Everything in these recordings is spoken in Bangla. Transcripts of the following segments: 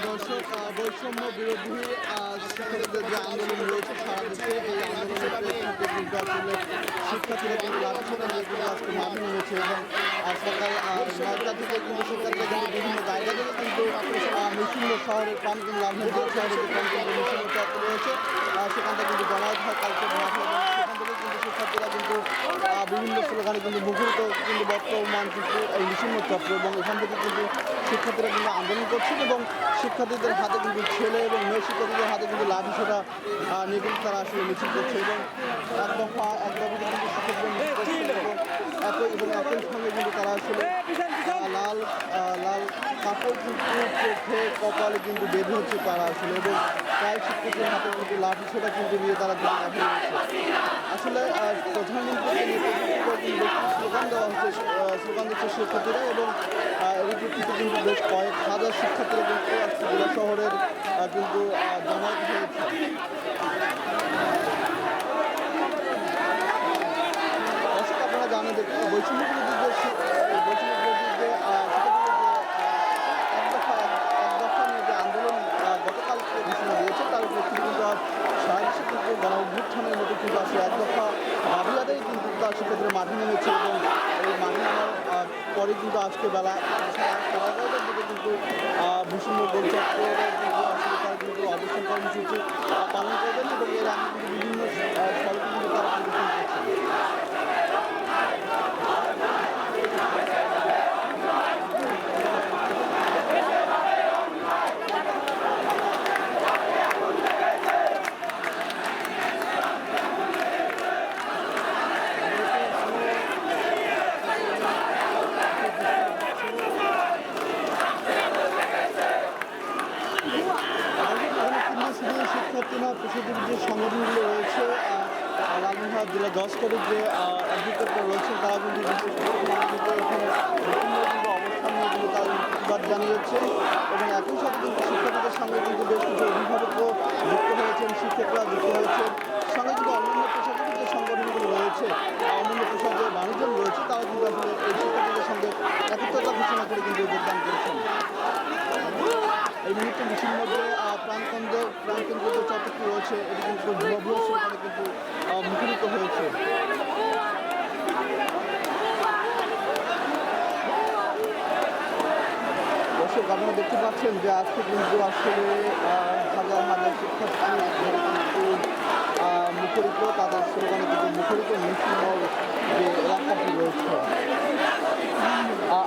দর্শক বৈষম্য বিরোধী শিক্ষার্থীদের যে আন্দোলন রয়েছে সারা দেশে এই আন্দোলনের শিক্ষার্থীরা আজকে মাঠে নেমেছে এবং সকাল নয়টা থেকে কিন্তু শিক্ষার্থীরা কিন্তু বিভিন্ন জায়গা থেকে কিন্তু মিছিল শহরের প্রাণকেন্দ্র রাজধানী শহরের যে প্রাণকেন্দ্র মিছিল রয়েছে আহ, সেখান থেকে কিন্তু জমায়েত হয় কালকে বিভিন্ন স্লোগানে কিন্তু মুখরিত কিন্তু বর্তমান কিন্তু এই নিষিদ্ধ চক্র এবং এখান থেকে কিন্তু শিক্ষার্থীরা কিন্তু আন্দোলন করছেন এবং শিক্ষার্থীদের হাতে কিন্তু ছেলে এবং মেয়ে শিক্ষার্থীদের হাতে কিন্তু লাভ সেটা নিয়ে তারা আসলে মিছিল করছে এবং এক দফা এক দফা কিন্তু শিক্ষকদের এবং একই এবং একই সঙ্গে কিন্তু তারা আসলে চোখে কপালে কিন্তু বের হচ্ছে তারা আসলে, এবং প্রায় শিক্ষকদের হাতে কিন্তু লাঠি সোটা কিন্তু নিয়ে তারা কিন্তু আসলে প্রধানমন্ত্রীকে স্লোগান দেওয়া হচ্ছে স্লোগান দিচ্ছে শিক্ষার্থীরা, এবং এর কিন্তু বেশ কয়েক হাজার শিক্ষার্থীরা কিন্তু আজকে জেলা শহরের কিন্তু জমায়েত হয়েছে দর্শক আপনারা জানেন যে বৈষম্য বিরোধী যে শি- এই বৈষম্য বিরোধী যে আহ, শিক্ষার্থীদের যে, আহ, এক দফা এক দফা নিয়ে যে আন্দোলন আহ, গতকাল থেকে ঘোষণা দিয়েছে তার প্রেক্ষিতে কিন্তু আজ সারা দেশে কিন্তু গণ অভ্যুত্থানের মতো কিন্তু এক দফা দাবি কিন্তু তার সেক্ষেত্রে মাঠে নেমেছে এবং এই মাঠে আহ, পরে কিন্তু আজকে বেলা কিন্তু ভূষণ গোলচক্রের কিন্তু আসলে তারা কিন্তু অবস্থান কর্মসূচি পালন করবেন এবং এর আগে কিন্তু বিভিন্ন আহ, সড়কে কিন্তু তারা পরিদর্শন করছেন আমাদের এখানে কিন্তু শুধু না যে সংগঠনগুলো রয়েছে আহ, জেলা দশ তারিখ যে অ্যাডভোকেটরা রয়েছে তারা কিন্তু বিশেষ প্রতিবাদ জানিয়েছে এবং একই সাথে কিন্তু শিক্ষকদের সঙ্গে কিন্তু বেশ কিছু অভিভাবকও যুক্ত হয়েছেন শিক্ষকরা যুক্ত হয়েছেন। সঙ্গে কিন্তু অন্যান্য পেশাজীবী যে সংগঠনগুলো রয়েছে অন্যান্য পেশার যে মানুষজন রয়েছে তারা কিন্তু আসলে এই শিক্ষার্থীদের সঙ্গে একত্রতা ঘোষণা করে কিন্তু যোগদান করেছেন। এই মুহূর্তে মিছিল মধ্যে প্রাণকেন্দ্র প্রাণকেন্দ্র কিন্তু সেখানে কিন্তু মুখরিত হয়েছে। দর্শক, আপনারা দেখতে পাচ্ছেন যে আজকে কিন্তু আসলে হাজার হাজার শিক্ষার্থী কিন্তু তাদের স্লোগানে কিন্তু মুখরিত মিছিল যে এলাকাটি রয়েছে।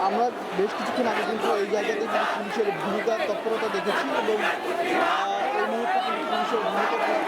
আমরা বেশ কিছুক্ষণ আগে কিন্তু এই জায়গাতে পুলিশের ভূমিকা তৎপরতা দেখেছি এবং jogando. Né?